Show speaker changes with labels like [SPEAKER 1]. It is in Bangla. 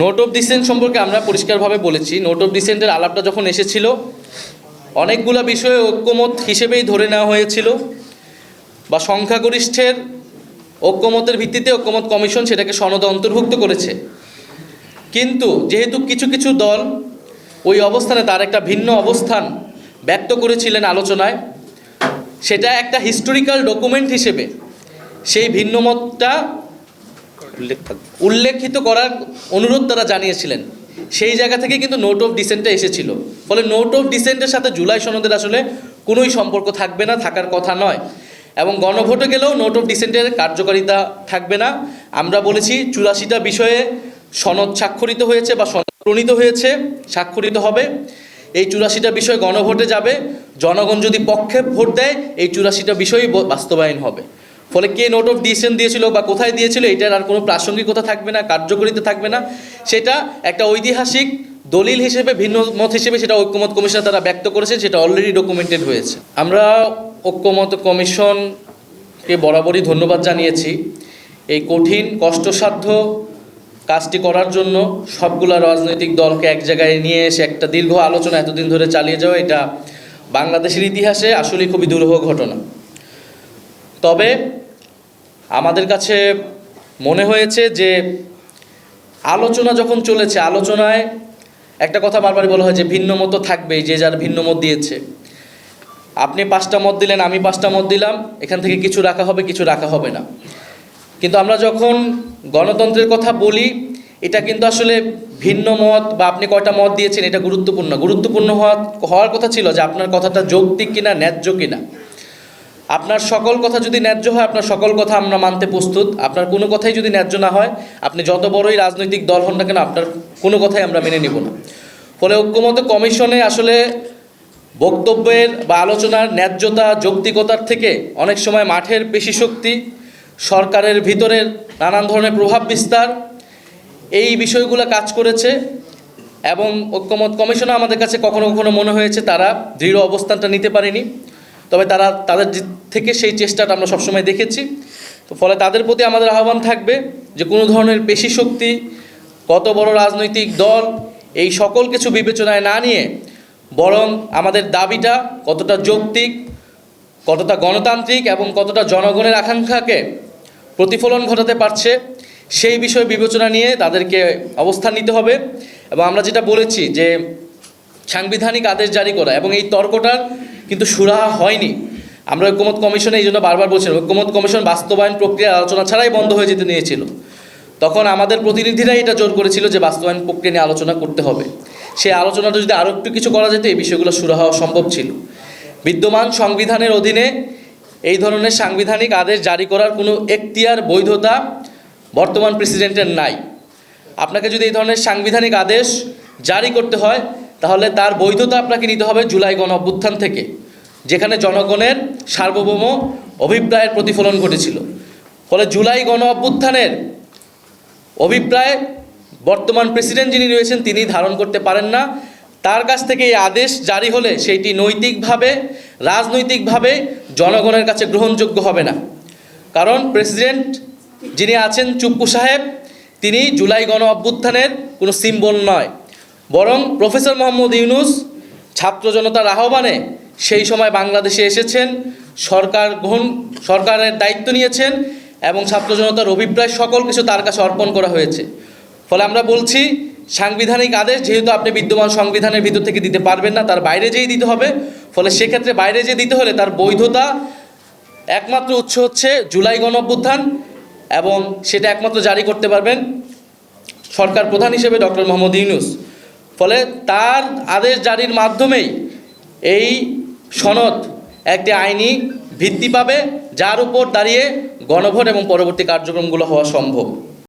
[SPEAKER 1] নোট অফ ডিসেন্ট সম্পর্কে আমরা পরিষ্কারভাবে বলেছি। নোট অফ ডিসেন্টের আলাপটা যখন এসেছিল, অনেকগুলো বিষয়ে ঐক্যমত হিসেবেই ধরে নেওয়া হয়েছিল বা সংখ্যাগরিষ্ঠের ঐক্যমতের ভিত্তিতে ঐক্যমত কমিশন সেটাকে সনদে অন্তর্ভুক্ত করেছে। কিন্তু যেহেতু কিছু কিছু দল ওই অবস্থানে তার একটা ভিন্ন অবস্থান ব্যক্ত করেছিলেন আলোচনায়, সেটা একটা হিস্টোরিক্যাল ডকুমেন্ট হিসেবে সেই ভিন্ন মতটা
[SPEAKER 2] উল্লেখ থাকবে
[SPEAKER 1] উল্লেখিত করার অনুরোধ তারা জানিয়েছিলেন। সেই জায়গা থেকে কিন্তু নোট অফ ডিসেন্টটা এসেছিল। ফলে নোট অফ ডিসেন্টের সাথে জুলাই সনদের আসলে কোনোই সম্পর্ক থাকবে না, থাকার কথা নয়। এবং গণভোটে গেলেও নোট অফ ডিসেন্টের কার্যকারিতা থাকবে না। আমরা বলেছি চুরাশিটা বিষয়ে সনদ স্বাক্ষরিত হয়েছে বা সনদ প্রণীত হয়েছে, স্বাক্ষরিত হবে। এই চুরাশিটা বিষয় গণভোটে যাবে। জনগণ যদি পক্ষে ভোট দেয়, এই চুরাশিটা বিষয়ই বাস্তবায়ন হবে। ফলে কে নোট অফ ডিসিশন দিয়েছিল বা কোথায় দিয়েছিল, এটার আর কোনো প্রাসঙ্গিকতা থাকবে না, কার্যকরিতা থাকবে না। সেটা একটা ঐতিহাসিক দলিল হিসেবে, ভিন্ন মত হিসেবে সেটা ঐক্যমত কমিশন তারা ব্যক্ত করেছে সেটা অলরেডি ডকুমেন্টেড হয়েছে। আমরা ঐক্যমত কমিশনকে বরাবরই ধন্যবাদ জানিয়েছি। এই কঠিন, কষ্টসাধ্য কাজটি করার জন্য সবগুলা রাজনৈতিক দলকে এক জায়গায় নিয়ে এসে একটা দীর্ঘ আলোচনা এতদিন ধরে চালিয়ে যাওয়া, এটা বাংলাদেশের ইতিহাসে আসলেই খুবই দুরূহ ঘটনা। তবে আমাদের কাছে মনে হয়েছে যে আলোচনা যখন চলেছে, আলোচনায় একটা কথা বারবারই বলা হয় যে ভিন্ন মতো থাকবেই, যে যার ভিন্ন মত দিয়েছে। আপনি পাঁচটা মত দিলেন, আমি পাঁচটা মত দিলাম, এখান থেকে কিছু রাখা হবে, কিছু রাখা হবে না। কিন্তু আমরা যখন গণতন্ত্রের কথা বলি, এটা কিন্তু আসলে ভিন্ন মত বা আপনি কয়টা মত দিয়েছেন, এটা গুরুত্বপূর্ণ। গুরুত্বপূর্ণ হওয়া হওয়ার কথা ছিল যে আপনার কথাটা যৌক্তিক কিনা, ন্যায্য কিনা। আপনার সকল কথা যদি ন্যায্য হয়, আপনার সকল কথা আমরা মানতে প্রস্তুত। আপনার কোনো কথাই যদি ন্যায্য না হয়, আপনি যত বড়ই রাজনৈতিক দল হন না কেন, আপনার কোনো কথাই আমরা মেনে নিব না। ফলে ঐক্যমত কমিশনে আসলে বক্তব্যের বা আলোচনার ন্যায্যতা, যৌক্তিকতার থেকে অনেক সময় মাঠের পেশি শক্তি, সরকারের ভিতরের নানান ধরনের প্রভাব বিস্তার, এই বিষয়গুলো কাজ করেছে এবং ঐক্যমত কমিশনে আমাদের কাছে কখনো কখনো মনে হয়েছে তারা দৃঢ় অবস্থানটা নিতে পারেনি। তবে তারা তাদের থেকে সেই চেষ্টাটা আমরা সবসময় দেখেছি। তো ফলে তাদের প্রতি আমাদের আহ্বান থাকবে যে কোনো ধরনের পেশি শক্তি, কত বড় রাজনৈতিক দল, এই সকল কিছু বিবেচনায় না নিয়ে বরং আমাদের দাবিটা কতটা যৌক্তিক, কতটা গণতান্ত্রিক এবং কতটা জনগণের আকাঙ্ক্ষাকে প্রতিফলন ঘটাতে পারছে, সেই বিষয়ে বিবেচনা নিয়ে তাদেরকে অবস্থান নিতে হবে। এবং আমরা যেটা বলেছি যে সাংবিধানিক আদেশ জারি করা এবং এই তর্কটার কিন্তু সুরাহা হয়নি। আমরা ঐক্যমত কমিশনে এই জন্য বারবার বলছিলাম ঐক্যমত কমিশন বাস্তবায়ন প্রক্রিয়া আলোচনা ছাড়াই বন্ধ হয়ে যেতে নিয়েছিল। তখন আমাদের প্রতিনিধিরাই এটা জোর করেছিল যে বাস্তবায়ন প্রক্রিয়া নিয়ে আলোচনা করতে হবে। সেই আলোচনাটা যদি আরও একটু কিছু করা যেত, এই বিষয়গুলো সুরাহা সম্ভব ছিল। বিদ্যমান সংবিধানের অধীনে এই ধরনের সাংবিধানিক আদেশ জারি করার কোনো এখতিয়ার, বৈধতা বর্তমান প্রেসিডেন্টের নাই। আপনাকে যদি এই ধরনের সাংবিধানিক আদেশ জারি করতে হয় তাহলে তার বৈধতা আপনাকে নিতে হবে জুলাই গণ অভ্যুত্থান থেকে, যেখানে জনগণের সার্বভৌম অভিপ্রায়ের প্রতিফলন ঘটেছিল। ফলে জুলাই গণ অভ্যুত্থানের অভিপ্রায় বর্তমান প্রেসিডেন্ট যিনি রয়েছেন, তিনি ধারণ করতে পারেন না। তার কাছ থেকে এই আদেশ জারি হলে সেইটি নৈতিকভাবে, রাজনৈতিকভাবে জনগণের কাছে গ্রহণযোগ্য হবে না। কারণ প্রেসিডেন্ট যিনি আছেন চুপ্পু সাহেব, তিনি জুলাই গণ অভ্যুত্থানের কোনো সিম্বল নয়। বরং প্রফেসর মোহাম্মদ ইউনুস ছাত্র জনতার আহ্বানে সেই সময় বাংলাদেশে এসেছেন, সরকার গ্রহণ, সরকারের দায়িত্ব নিয়েছেন এবং ছাত্র জনতার অভিপ্রায় সকল কিছু তার কাছে অর্পণ করা হয়েছে। ফলে আমরা বলছি, সাংবিধানিক আদেশ যেহেতু আপনি বিদ্যমান সংবিধানের ভিতর থেকে দিতে পারবেন না, তার বাইরে যেই দিতে হবে, ফলে সেক্ষেত্রে বাইরে যে দিতে হলে তার বৈধতা একমাত্র উৎস হচ্ছে জুলাই গণ এবং সেটা একমাত্র জারি করতে পারবেন সরকার প্রধান হিসেবে ডক্টর মোহাম্মদ ইউনুস। ফলে তার আদেশ জারির মাধ্যমেই এই সনদ একটি আইনি ভিত্তি পাবে, যার উপর দাঁড়িয়ে গণভোট এবং পরবর্তী কার্যক্রমগুলো হওয়া সম্ভব।